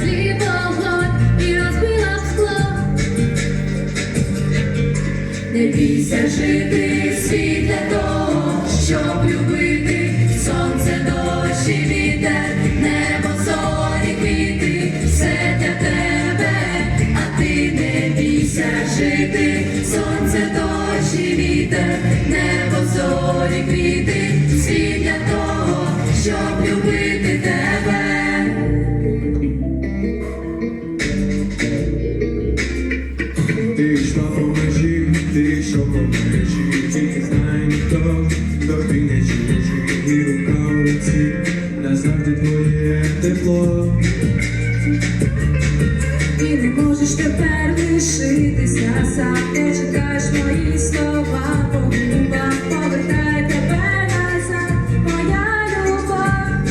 Слів вогонь і розбила б. Не бійся жити світ для того, щоб любити. Сонце, дощ і вітер, небо, зорі, квіти, все тебе, а ти не бійся жити, сонце, дощ вітер, небо, зорі, квіти, світ для того, щоб ти йшов по межі, тільки знає ніхто, тобі не чужі, і рука у руці, назавжди твоє тепло. Ти не можеш тепер лишитися сам, не чекаєш мої слова? По губам, повертай тебе назад, моя любов.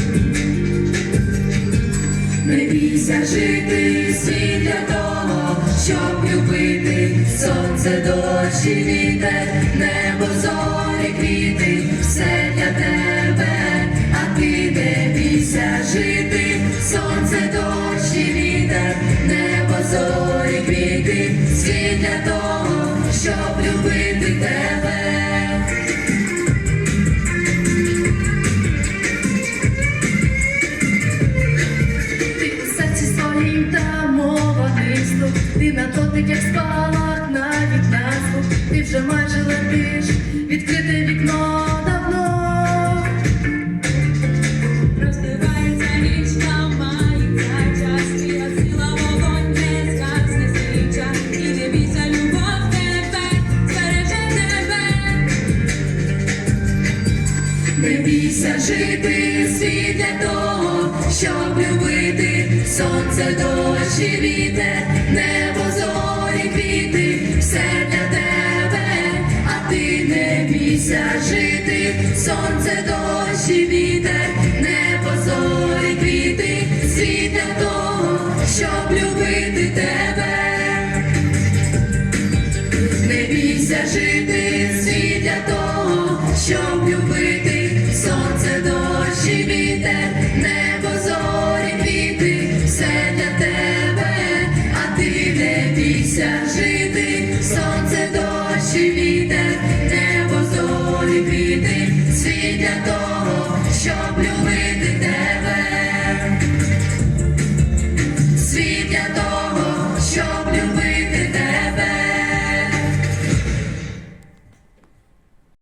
Не бійся жити світ для того, щоб любити сонце, дощ і вітер, небо, зорі, квіти, все для тебе, а ти не бійся жити, сонце, дощ і вітер, небо, зорі, квіти, світ для того, щоб любити тебе. Ти серці своїм мова низько, ти на дотик, як спалах, Не бійся жити світ для того, щоб любити. Сонце, дощ і вітер, небо, зорі, квіти, все для тебе, а ти не бійся жити, сонце, дощ і вітер, небо, зорі, квіти, світ для того, щоб любити тебе. Не бійся жити вітер, небо,